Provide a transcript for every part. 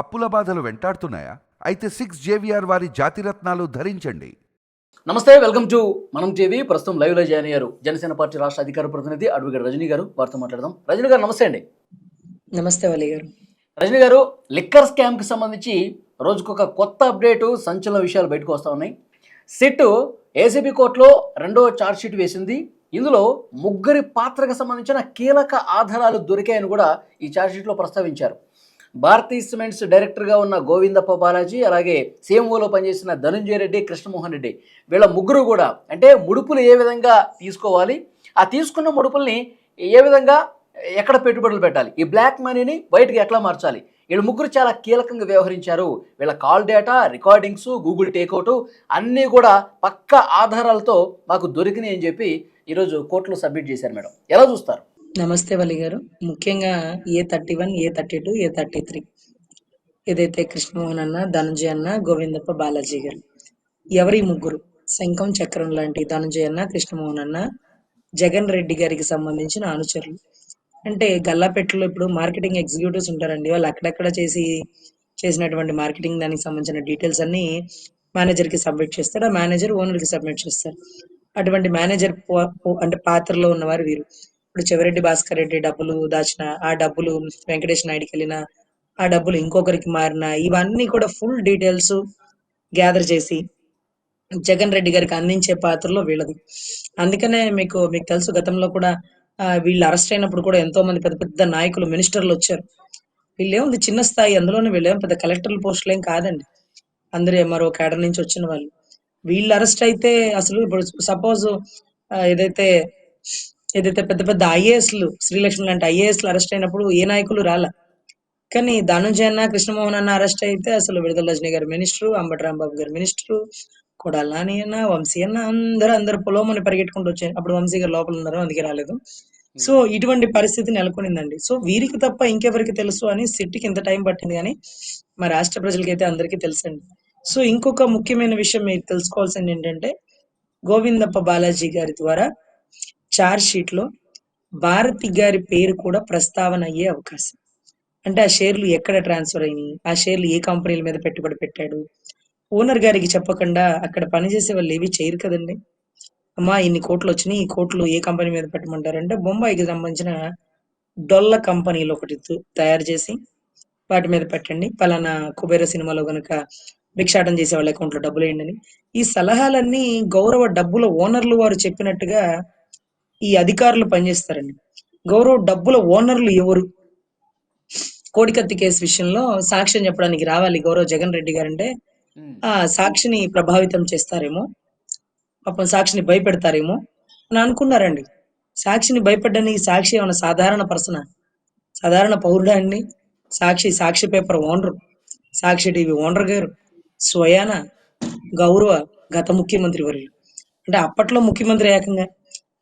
అప్పుల బాధలు వెంటాడుతున్నాయా? అయితే సిక్స్ జేవిఆర్ వారి జాతిరత్నాలు ధరించండి. నమస్తే వెల్కమ్ టు మనం టీవీ ప్రస్తుతం లైవ్లో జాయిన్ అయ్యారు జనసేన పార్టీ రాష్ట్ర అధికార ప్రతినిధి అడ్వకేట్ రజనీ గారు. వారితో మాట్లాడదాం. రజనీ గారు నమస్తే అండి. నమస్తే వలి గారు. రజనీ గారు లిక్కర్ స్కామ్కి సంబంధించి రోజుకొక కొత్త అప్డేటు సంచలన విషయాలు బయటకు వస్తా ఉన్నాయి. సిట్ ఏసీబీ కోర్టులో రెండో ఛార్జ్ షీట్ వేసింది. ఇందులో ముగ్గురి పాత్రకు సంబంధించిన కీలక ఆధారాలు దొరికాయని కూడా ఈ ఛార్జ్ షీట్లో ప్రస్తావించారు. భారతీ సిమెంట్స్ డైరెక్టర్గా ఉన్న గోవిందప్ప బాలాజీ అలాగే సీఎంఓలో పనిచేసిన ధనంజయ రెడ్డి కృష్ణమోహన్ రెడ్డి వీళ్ళ ముగ్గురు కూడా అంటే ముడుపులు ఏ విధంగా తీసుకోవాలి? ఆ తీసుకున్న ముడుపుల్ని ఏ విధంగా ఎక్కడ పెట్టుబడులు పెట్టాలి? ఈ బ్లాక్ మనీని బయటకు ఎట్లా మార్చాలి? వీళ్ళ ముగ్గురు చాలా కీలకంగా వ్యవహరించారు. వీళ్ళ call data recordings Google takeout అన్నీ కూడా పక్క ఆధారాలతో మాకు దొరికినాయి అని చెప్పి ఈరోజు కోర్టులో సబ్మిట్ చేశారు మేడం. ఎలా చూస్తారు? నమస్తే వలి గారు. ముఖ్యంగా A thirty one A thirty two A thirty three? ఏదైతే కృష్ణమోహన్ అన్న ధనంజయ అన్న గోవిందప్ప బాలాజీ గారు. ఎవరి ముగ్గురు? శంఖం చక్రం లాంటి ధనంజయ అన్న కృష్ణమోహన్ అన్న జగన్ రెడ్డి గారికి సంబంధించిన అనుచరులు. అంటే గల్లాపెట్టలో ఇప్పుడు మార్కెటింగ్ ఎగ్జిక్యూటివ్స్ ఉంటారండి. వాళ్ళు అక్కడక్కడ చేసి చేసినటువంటి మార్కెటింగ్ దానికి సంబంధించిన డీటెయిల్స్ అన్ని మేనేజర్కి సబ్మిట్ చేస్తారు. ఆ మేనేజర్ ఓనర్కి సబ్మిట్ చేస్తారు. అటువంటి మేనేజర్ అంటే పాత్రలో ఉన్నవారు వీరు. ఇప్పుడు చెవిరెడ్డి భాస్కర్ రెడ్డి డబ్బులు దాచిన ఆ డబ్బులు వెంకటేష్ నాయుడుకి వెళ్ళిన ఆ డబ్బులు ఇంకొకరికి మారిన ఇవన్నీ కూడా ఫుల్ డీటెయిల్స్ గ్యాదర్ చేసి జగన్ రెడ్డి గారికి అందించే పాత్రలో వీళ్ళది. అందుకనే మీకు మీకు తెలుసు గతంలో కూడా వీళ్ళు అరెస్ట్ అయినప్పుడు కూడా ఎంతో మంది పెద్ద పెద్ద నాయకులు మినిస్టర్లు వచ్చారు. వీళ్ళు ఏముంది చిన్న స్థాయి అందులోనే వీళ్ళేం పెద్ద కలెక్టర్ల పోస్టులు ఏం కాదండి. అందరూ మరో కేడర్ నుంచి వచ్చిన వాళ్ళు. వీళ్ళు అరెస్ట్ అయితే అసలు ఇప్పుడు సపోజ్ ఏదైతే ఏదైతే పెద్ద పెద్ద ఐఏఎస్లు శ్రీలక్ష్మి లాంటి ఐఏఎస్లు అరెస్ట్ అయినప్పుడు ఏ నాయకులు రాలా. కానీ ధనుంజయ అన్న కృష్ణమోహన్ అన్న అరెస్ట్ అయితే అసలు విడుదల రజనీ గారి మినిస్టరు అంబటి రాంబాబు గారి మినిస్టరు కొడాల నాని అన్న వంశీ అన్న అందరూ అందరు పొలోమని పరిగెట్టుకుంటూ వచ్చారు. అప్పుడు వంశీ గారు లోపల ఉన్నారు అందుకే రాలేదు. సో ఇటువంటి పరిస్థితి నెలకొనిందండి. సో వీరికి తప్ప ఇంకెవరికి తెలుసు అని సిట్టికి ఇంత టైం పట్టింది కానీ మా రాష్ట్ర ప్రజలకి అయితే అందరికీ తెలుసండి. సో ఇంకొక ముఖ్యమైన విషయం మీరు తెలుసుకోవాల్సింది ఏంటంటే గోవిందప్ప బాలాజీ గారి ద్వారా చార్జ్ షీట్లో భారతి గారి పేరు కూడా ప్రస్తావన అయ్యే అవకాశం. అంటే ఆ షేర్లు ఎక్కడ ట్రాన్స్ఫర్ అయినాయి? ఆ షేర్లు ఏ కంపెనీల మీద పెట్టుబడి పెట్టాడు? ఓనర్ గారికి చెప్పకుండా అక్కడ పనిచేసే వాళ్ళు ఏవి చేయరు కదండి. అమ్మా ఇన్ని కోట్లు వచ్చినాయి ఈ కోట్లు ఏ కంపెనీ మీద పెట్టమంటారంటే బొంబాయికి సంబంధించిన డొల్ల కంపెనీలు ఒకటి తయారు చేసి వాటి మీద పెట్టండి. పలానా కుబేర సినిమాలో కనుక భిక్షాటం చేసే వాళ్ళ అకౌంట్లో డబ్బులు వేయండి అని. ఈ సలహాలన్నీ గౌరవ డబ్బుల ఓనర్లు వారు చెప్పినట్టుగా ఈ అధికారులు పనిచేస్తారండి. గౌరవ డబ్బుల ఓనర్లు ఎవరు? కోడికత్తి కేసు విషయంలో సాక్ష్యం చెప్పడానికి రావాలి గౌరవ జగన్ రెడ్డి గారంటే. ఆ సాక్షిని ప్రభావితం చేస్తారేమో? పాపం సాక్షిని భయపెడతారేమో? అని అనుకున్నారండి. సాక్షిని భయపెట్టడానికి సాక్షి ఏమైనా సాధారణ పర్సన? సాధారణ పౌరుడా అండి? Sakshi Sakshi paper owner. Sakshi TV owner గారు. స్వయాన గౌరవ గత ముఖ్యమంత్రి వర్యులు. అంటే అప్పట్లో ముఖ్యమంత్రి ఏకంగా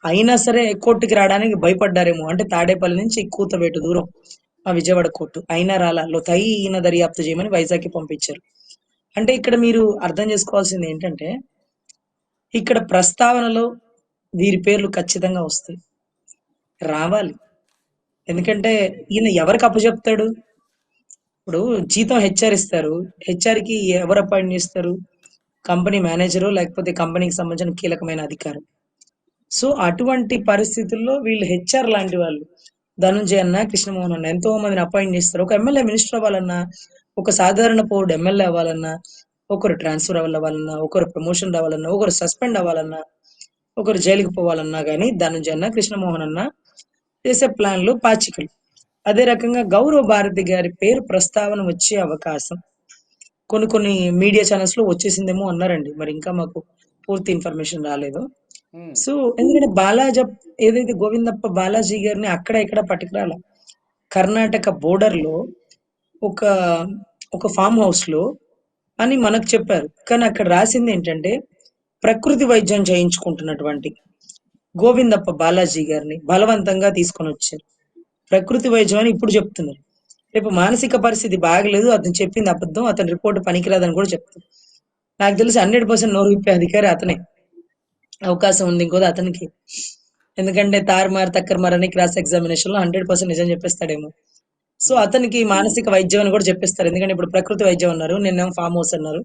అయినా సరే కోర్టుకి రావడానికి భయపడ్డారేమో. అంటే తాడేపల్లి నుంచి కూతవేటు దూరం ఆ విజయవాడ కోర్టు. అయినా రాలా ఈయన దర్యాప్తు చేయమని వైజాగ్కి పంపించారు. అంటే ఇక్కడ మీరు అర్థం చేసుకోవాల్సింది ఏంటంటే ఇక్కడ ప్రస్తావనలో వీరి పేర్లు ఖచ్చితంగా వస్తాయి. రావాలి. ఎందుకంటే ఈయన ఎవరికి అప్పచెప్తాడు? ఇప్పుడు జీతం హెచ్ఆర్ ఇస్తారు. హెచ్ఆర్కి ఎవరు అపాయింట్ చేస్తారు? కంపెనీ మేనేజరు లేకపోతే కంపెనీకి సంబంధించిన కీలకమైన అధికారం. సో అటువంటి పరిస్థితుల్లో వీళ్ళు హెచ్ఆర్ లాంటి వాళ్ళు. ధనుంజయ అన్న కృష్ణమోహన్ అన్న ఎంతో మందిని అపాయింట్ చేస్తారు. ఒక ఎమ్మెల్యే మినిస్టర్ అవ్వాలన్నా ఒక సాధారణ పౌరుడు ఎమ్మెల్యే అవ్వాలన్నా ఒకరు ట్రాన్స్ఫర్ అవ్వాలన్నా ఒకరు ప్రమోషన్ రావాలన్నా ఒకరు సస్పెండ్ అవ్వాలన్నా ఒకరు జైలుకి పోవాలన్నా కానీ ధనుంజయ అన్న కృష్ణమోహన్ అన్న చేసే ప్లాన్లు పాచికలు. అదే రకంగా గౌరవ భారతి గారి పేరు ప్రస్తావన వచ్చే అవకాశం. కొన్ని కొన్ని మీడియా ఛానల్స్లో వచ్చేసిందేమో అన్నారండి. మరి ఇంకా మాకు పూర్తి ఇన్ఫర్మేషన్ రాలేదు. Hmm. సో ఎందుకంటే బాలాజ ఏదైతే గోవిందప్ప బాలాజీ గారిని అక్కడ ఇక్కడ పట్టుకురాల కర్ణాటక బోర్డర్లో ఒక ఒక ఫామ్ హౌస్లో అని మనకు చెప్పారు. కానీ అక్కడ రాసింది ఏంటంటే ప్రకృతి వైద్యం చేయించుకుంటున్నటువంటి గోవిందప్ప బాలాజీ గారిని బలవంతంగా తీసుకొని వచ్చారు. ప్రకృతి వైద్యం అని ఇప్పుడు చెప్తున్నారు. రేపు మానసిక పరిస్థితి బాగలేదు అతను చెప్పింది అబద్ధం అతని రిపోర్ట్ పనికిరాదని కూడా చెప్తారు. నాకు తెలిసి హండ్రెడ్ పర్సెంట్ నోరు విప్పే అధికారి అతనే. అవకాశం ఉంది ఇంకోది అతనికి. ఎందుకంటే తారుమారు తక్కర్మార్ అని క్రాస్ ఎగ్జామినేషన్లో హండ్రెడ్ పర్సెంట్ నిజం చెప్పేస్తాడేమో. సో అతనికి మానసిక వైద్యం అని కూడా చెప్పిస్తారు. ఎందుకంటే ఇప్పుడు ప్రకృతి వైద్యం అన్నారు నిన్న ఫామ్ హౌస్ అన్నారు.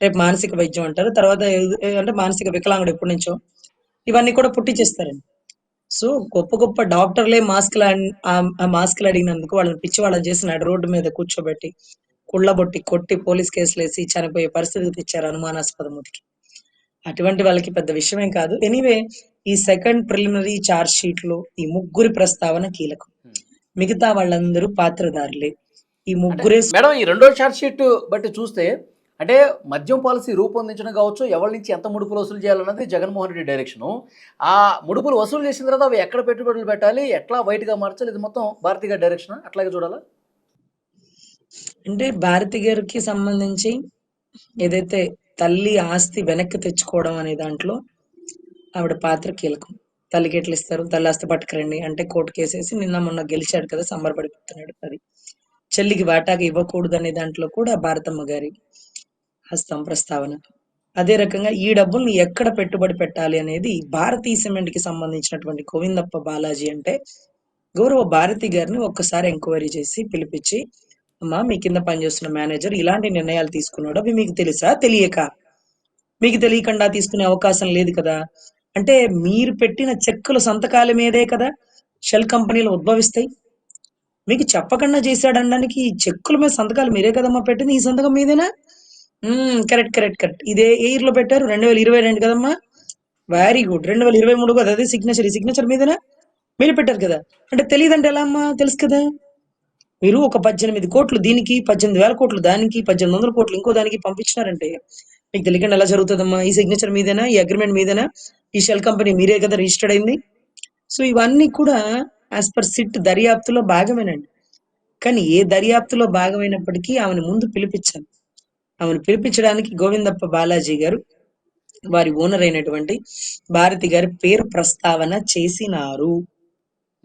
రేపు మానసిక వైద్యం అంటారు. తర్వాత అంటే మానసిక వికలాంగుడు ఎప్పటి నుంచో ఇవన్నీ కూడా పుట్టించేస్తారండి సో గొప్ప గొప్ప డాక్టర్లే మాస్క్లు ఆ మాస్క్లు అడిగినందుకు వాళ్ళని పిచ్చి వాళ్ళని చేసినాడు రోడ్డు మీద కూర్చోబెట్టి కుళ్ళబొట్టి కొట్టి పోలీస్ కేసులు వేసి చనిపోయే పరిస్థితికి తెచ్చారు అనుమానాస్పద మృతికి. అటువంటి వాళ్ళకి పెద్ద విషయమేం కాదు. ఎనీవే ఈ సెకండ్ ప్రిలిమినరీ చార్జ్ షీట్లో ఈ ముగ్గురి ప్రస్తావన కీలకం. మిగతా వాళ్ళందరూ పాత్రధారులే. ఈ ముగ్గురే మేడం ఈ రెండో ఛార్జ్ షీట్ బట్టి చూస్తే అంటే మద్యం పాలసీ రూపొందించడం కావచ్చు ఎవరి నుంచి ఎంత ముడుపులు వసూలు చేయాలన్నది జగన్మోహన్ రెడ్డి డైరెక్షను ఆ ముడుపులు వసూలు చేసిన తర్వాత అవి ఎక్కడ పెట్టుబడులు పెట్టాలి ఎట్లా వైట్గా మార్చాలి ఇది మొత్తం భారతీయ గారి డైరెక్షన్ అట్లాగే చూడాలా? అంటే భారతి గారికి సంబంధించి ఏదైతే తల్లి ఆస్తి వెనక్కి తెచ్చుకోవడం అనే దాంట్లో ఆవిడ పాత్ర కీలకం. తల్లికి ఎట్లా ఇస్తారు? తల్లి ఆస్తి పట్టుకురండి అంటే కోర్టు కేసేసి నిన్న మొన్న గెలిచాడు కదా సంబరపడిపోతున్నాడు అది. చెల్లికి వాటాగా ఇవ్వకూడదు అనే దాంట్లో కూడా భారతమ్మ గారి హస్తం ప్రస్తావన. అదే రకంగా ఈ డబ్బుల్ని ఎక్కడ పెట్టుబడి పెట్టాలి అనేది భారతీయ సిమెంట్కి సంబంధించినటువంటి గోవిందప్ప బాలాజీ అంటే గౌరవ భారతి గారిని ఒక్కసారి ఎంక్వైరీ చేసి పిలిపించి అమ్మా మీ కింద పనిచేస్తున్న మేనేజర్ ఇలాంటి నిర్ణయాలు తీసుకున్నాడు అవి మీకు తెలుసా? తెలియక. మీకు తెలియకుండా తీసుకునే అవకాశం లేదు కదా. అంటే మీరు పెట్టిన చెక్కుల సంతకాల మీదే కదా షెల్ కంపెనీలు ఉద్భవిస్తాయి. మీకు చెప్పకుండా చేశాడనడానికి ఈ చెక్కుల మీద సంతకాలు మీరే కదమ్మా పెట్టింది? ఈ సంతకం మీదేనా? Correct correct correct. ఇదే ఏ లో పెట్టారు. రెండు వేల ఇరవై రెండు కదమ్మా. Very good. రెండు వేల ఇరవై మూడు కదా అదే సిగ్నేచర్. ఈ సిగ్నేచర్ మీదేనా? మీరు పెట్టారు కదా. అంటే తెలియదంటే ఎలా అమ్మా? తెలుసు కదా. మీరు ఒక పద్దెనిమిది కోట్లు దీనికి పద్దెనిమిది వేల కోట్లు దానికి పద్దెనిమిది వందల కోట్లు ఇంకో దానికి పంపించినారంటే మీకు తెలియకుండా ఎలా జరుగుతుందమ్మా? ఈ సిగ్నేచర్ మీదేనా? ఈ అగ్రిమెంట్ మీదేనా? ఈ షెల్ కంపెనీ మీరే కదా రిజిస్టర్డ్ అయింది. సో ఇవన్నీ కూడా యాజ్ పర్ సిట్ దర్యాప్తులో భాగమేనండి. కానీ ఏ దర్యాప్తులో భాగమైనప్పటికీ ఆమెను ముందు పిలిపించాను. ఆమెను పిలిపించడానికి గోవిందప్ప బాలాజీ గారు వారి ఓనర్ అయినటువంటి భారతి గారి పేరు ప్రస్తావన చేసినారు.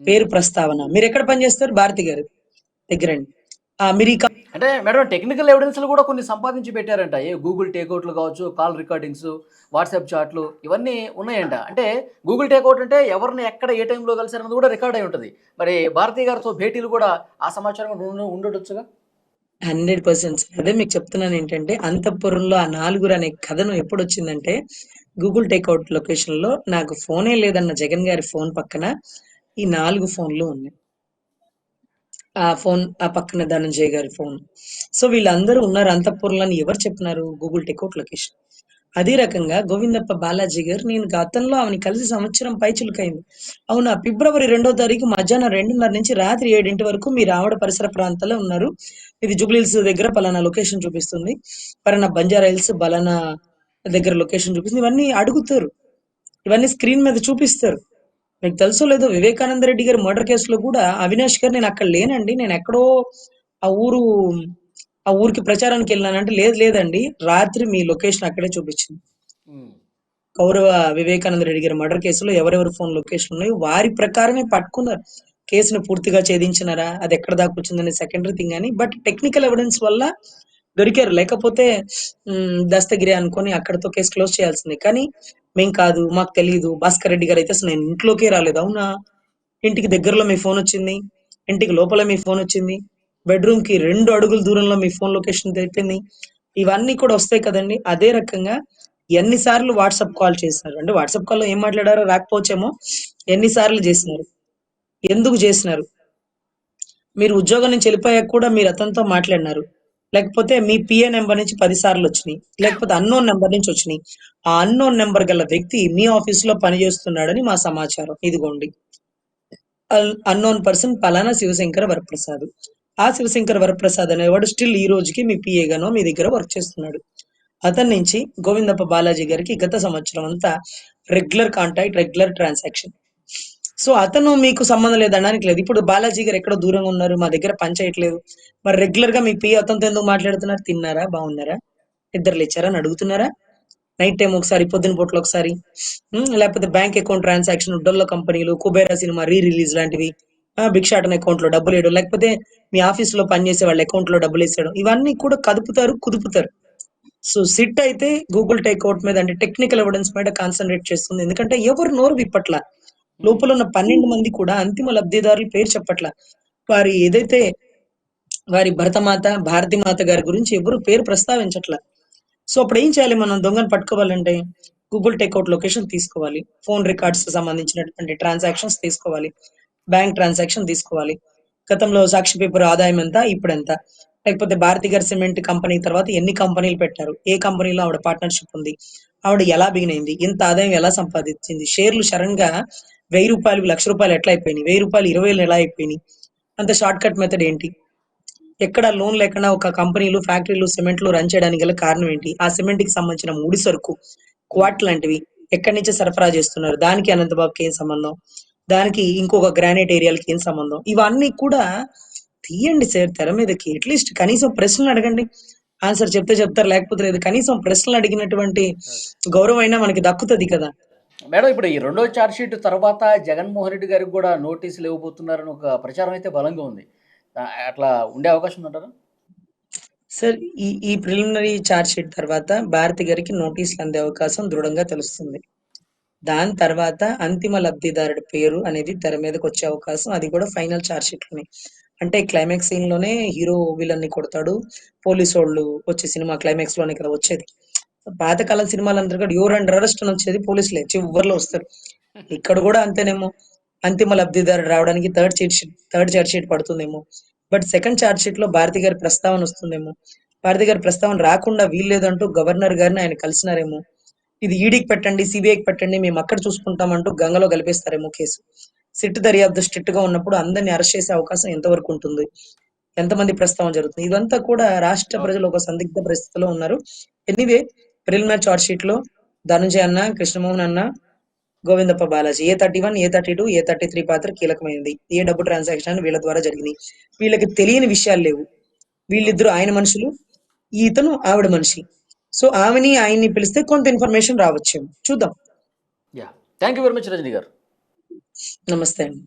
పేరు ప్రస్తావన. మీరు ఎక్కడ పనిచేస్తారు భారతి గారు? దగ్గరండి. మీరు అంటే మేడం టెక్నికల్ ఎవిడెన్స్లు కూడా కొన్ని సంపాదించి పెట్టారంట. ఏ గూగుల్ టేక్అవుట్లు కావచ్చు కాల్ రికార్డింగ్స్ వాట్సాప్ చాట్లు ఇవన్నీ ఉన్నాయంట. అంటే గూగుల్ టేక్అవుట్ అంటే ఎవరిని ఎక్కడ ఏ టైంలో కలిసారన్నది కూడా రికార్డ్ అయి ఉంటుంది. మరి భారతీయ గారితో భేటీలు కూడా ఆ సమాచారం ఉండొచ్చుగా? హండ్రెడ్ పర్సెంట్ అదే మీకు చెప్తున్నాను ఏంటంటే అంతఃపురంలో ఆ నాలుగురు అనే కథను ఎప్పుడు వచ్చిందంటే గూగుల్ టేక్అవుట్ లొకేషన్లో నాకు ఫోనే లేదన్న జగన్ గారి ఫోన్ పక్కన ఈ నాలుగు ఫోన్లు ఉన్నాయి. ఆ ఫోన్ ఆ పక్కన ధనంజయ్ గారి ఫోన్. సో వీళ్ళందరూ ఉన్నారు. అంతఃపురంలో అని ఎవరు చెప్పినారు? Google takeout location. అదే రకంగా గోవిందప్ప బాలాజీ గారు నేను గతంలో ఆమెని కలిసి సంవత్సరం పైచులకైంది అవునా ఫిబ్రవరి రెండో తారీఖు మధ్యాహ్నం రెండున్నర నుంచి రాత్రి ఏడింటి వరకు మీరు ఆవిడ పరిసర ప్రాంతాల్లో ఉన్నారు. ఇది జూబ్లీహిల్స్ దగ్గర పలానా లొకేషన్ చూపిస్తుంది. పలానా బంజారా హిల్స్ బలానా దగ్గర లొకేషన్ చూపిస్తుంది. ఇవన్నీ అడుగుతారు. ఇవన్నీ స్క్రీన్ మీద చూపిస్తారు. మీకు తెలుసో లేదో వివేకానంద రెడ్డి గారి మర్డర్ కేసులో కూడా అవినాష్ గారు నేను అక్కడ లేనండి. నేను ఎక్కడో ఆ ఊరు ఆ ఊరికి ప్రచారానికి వెళ్ళానంటే లేదు లేదండి. రాత్రి మీ లొకేషన్ అక్కడే చూపించింది. కౌరవ వివేకానంద రెడ్డి గారి మర్డర్ కేసులో ఎవరెవరి ఫోన్ లొకేషన్ ఉన్నాయో వారి ప్రకారమే పట్టుకున్నారు. కేసును పూర్తిగా ఛేదించినారా? అది ఎక్కడ దాకా వచ్చిందనే సెకండరీ థింగ్ అని. బట్ టెక్నికల్ ఎవిడెన్స్ వల్ల దొరికారు. లేకపోతే దస్తగిరి అనుకొని అక్కడతో కేసు క్లోజ్ చేయాల్సిందే. కానీ మేం కాదు మాకు తెలియదు భాస్కర్ రెడ్డి గారు అయితే అసలు నేను ఇంట్లోకే రాలేదు. అవునా? ఇంటికి దగ్గరలో మీ ఫోన్ వచ్చింది. ఇంటికి లోపల మీ ఫోన్ వచ్చింది. బెడ్రూమ్కి రెండు అడుగుల దూరంలో మీ ఫోన్ లొకేషన్ తెలిపింది ఇవన్నీ కూడా వస్తాయి కదండి. అదే రకంగా ఎన్నిసార్లు వాట్సాప్ కాల్ చేసినారు. అంటే వాట్సాప్ కాల్లో ఏం మాట్లాడారో రాకపోవచ్చేమో ఎన్నిసార్లు చేసినారు. ఎందుకు చేసినారు? మీరు ఉద్యోగం నుంచి వెళ్ళిపోయాక కూడా మీరు అతనితో మాట్లాడినారు. లేకపోతే మీ పిఏ నెంబర్ నుంచి పది సార్లు వచ్చినాయి. లేకపోతే అన్నోన్ నెంబర్ నుంచి వచ్చినాయి. ఆ అన్నోన్ నెంబర్ గల వ్యక్తి మీ ఆఫీస్లో పనిచేస్తున్నాడని మా సమాచారం. ఇదిగోండి. అన్నోన్ పర్సన్ పలానా శివశంకర వరప్రసాద్. ఆ శివశంకర వరప్రసాద్ అనేవాడు స్టిల్ ఈ రోజుకి మీ పిఏగానో మీ దగ్గర వర్క్ చేస్తున్నాడు. అతని నుంచి గోవిందప్ప బాలాజీ గారికి గత సంవత్సరం అంతా regular contact regular transaction so అతను మీకు సంబంధం లేదనడానికి లేదు. ఇప్పుడు బాలాజీ గారు ఎక్కడో దూరంగా ఉన్నారు మా దగ్గర పని చేయట్లేదు మరి రెగ్యులర్గా మీ పి అతనితో ఎందుకు మాట్లాడుతున్నారు? తిన్నారా? బాగున్నారా? ఇద్దరు లేచారా? అని అడుగుతున్నారా? నైట్ టైం ఒకసారి పొద్దున పూటలో ఒకసారి. లేకపోతే బ్యాంక్ అకౌంట్ ట్రాన్సాక్షన్ డొల్ల కంపెనీలు కుబేరా సినిమా రీ రిలీజ్ లాంటివి. ఆ, భిక్షాటన అకౌంట్లో డబ్బులు వేయడం లేకపోతే మీ ఆఫీస్లో పనిచేసే వాళ్ళ అకౌంట్లో డబ్బులు వేసేయడం ఇవన్నీ కూడా కదుపుతారు కుదుపుతారు. సో సిట్ అయితే గూగుల్ టేక్అవుట్ మీద అంటే టెక్నికల్ ఎవిడెన్స్ మీద కాన్సన్ట్రేట్ చేస్తుంది. ఎందుకంటే ఎవరు నోరు విప్పట్ల? లోపల ఉన్న పన్నెండు మంది కూడా అంతిమ లబ్ధిదారుల పేరు చెప్పట్ల. వారి ఏదైతే వారి భరతమాత భారతిమాత గారి గురించి ఎవరు పేరు ప్రస్తావించట్ల. సో అప్పుడు ఏం చేయాలి మనం దొంగను పట్టుకోవాలంటే గూగుల్ టేక్అవుట్ లొకేషన్ తీసుకోవాలి. ఫోన్ రికార్డ్స్ సంబంధించినటువంటి ట్రాన్సాక్షన్స్ తీసుకోవాలి. బ్యాంక్ ట్రాన్సాక్షన్ తీసుకోవాలి. గతంలో సాక్షి పేపర్ ఆదాయం ఎంత ఇప్పుడు ఎంత? లేకపోతే భారతి గారి సిమెంట్ కంపెనీ తర్వాత ఎన్ని కంపెనీలు పెట్టారు? ఏ కంపెనీలో ఆవిడ పార్ట్నర్షిప్ ఉంది? ఆవిడ ఎలా బిగిన్ అయింది? ఇంత ఆదాయం ఎలా సంపాదించింది? షేర్లు సడన్గా వెయ్యి రూపాయలు లక్ష రూపాయలు ఎట్లా అయిపోయినాయి? వెయ్యి రూపాయలు ఇరవై వేలు ఎలా అయిపోయినాయి? అంత షార్ట్ కట్ మెథడ్ ఏంటి? ఎక్కడ లోన్ లేకుండా ఒక కంపెనీలు ఫ్యాక్టరీలు సిమెంట్లు రన్ చేయడానికి గల కారణం ఏంటి? ఆ సిమెంట్కి సంబంధించిన ముడి సరుకు క్వాట్ లాంటివి ఎక్కడి నుంచి సరఫరా చేస్తున్నారు? దానికి అనంతబాబుకి ఏం సంబంధం? దానికి ఇంకొక గ్రానైట్ ఏరియాలకి ఏం సంబంధం? ఇవన్నీ కూడా తీయండి సార్ తెర మీదకి. అట్లీస్ట్ కనీసం ప్రశ్నలు అడగండి. ఆన్సర్ చెప్తే చెప్తారు లేకపోతే లేదు. కనీసం ప్రశ్నలు అడిగినటువంటి గౌరవం అయినా మనకి దక్కుతుంది కదా. మేడం ఇప్పుడు ఈ రెండో ఛార్జ్షీట్ తర్వాత జగన్మోహన్ రెడ్డి గారికి కూడా నోటీసులు ఇవ్వబోతున్నారని ఒక ప్రచారం అయితే బలంగా ఉంది. అట్లా ఉండే అవకాశం ఉందంటారా? సార్ ఈ ఈ ప్రిలిమినరీ ఛార్జ్షీట్ తర్వాత భారతి గారికి నోటీసులు అందే అవకాశం దృఢంగా తెలుస్తుంది. దాని తర్వాత అంతిమ లబ్ధిదారుడి పేరు అనేది తెర మీదకి వచ్చే అవకాశం అది కూడా ఫైనల్ ఛార్జ్ షీట్ అంటే క్లైమాక్స్ సీన్లోనే హీరో విలన్ని కొడతాడు పోలీసు వాళ్ళు వచ్చే సినిమా క్లైమాక్స్లోనే కదా వచ్చేది. పాతకాలం సినిమాలందరూ కూడా యూర్ అండ్ అరెస్ట్ అని వచ్చేది పోలీసులే చివరిలో వస్తారు. ఇక్కడ కూడా అంతేనేమో అంతిమ లబ్ధిదారు రావడానికి third cheat sheet third charge sheet పడుతుందేమో. బట్ సెకండ్ చార్జ్ షీట్లో భారతి గారి ప్రస్తావన వస్తుందేమో. భారతి గారి ప్రస్తావన రాకుండా వీల్లేదంటూ గవర్నర్ గారిని ఆయన కలిసినారేమో. ఇది ఈడీకి పెట్టండి సిబిఐకి పెట్టండి మేము అక్కడ చూసుకుంటామంటూ గంగలో కలిపేస్తారేమో కేసు. సిట్ దర్యాప్తు స్ట్రిక్ట్గా ఉన్నప్పుడు అందరిని అరెస్ట్ చేసే అవకాశం ఎంతవరకు ఉంటుంది? ఎంతమంది ప్రస్తావన జరుగుతుంది? ఇదంతా కూడా రాష్ట్ర ప్రజలు ఒక సందిగ్ధ పరిస్థితిలో ఉన్నారు. ఎనీవే ప్రిలిమినరీ చార్జ్ షీట్లో ధనుంజయ అన్న కృష్ణమోహన్ అన్న Govindappa Balaji A thirty one A thirty two A thirty three పాత్ర కీలకమైంది. ఏ డబ్బు ట్రాన్సాక్షన్ వీళ్ళ ద్వారా జరిగినాయి వీళ్ళకి తెలియని విషయాలు లేవు. వీళ్ళిద్దరు ఆయన మనుషులు ఇతను ఆవిడ మనిషి. సో ఆమెని ఆయన్ని పిలిస్తే కొంత ఇన్ఫర్మేషన్ రావచ్చు. చూద్దాం. Yeah thank you very much Rajini గారు. నమస్తే అండి.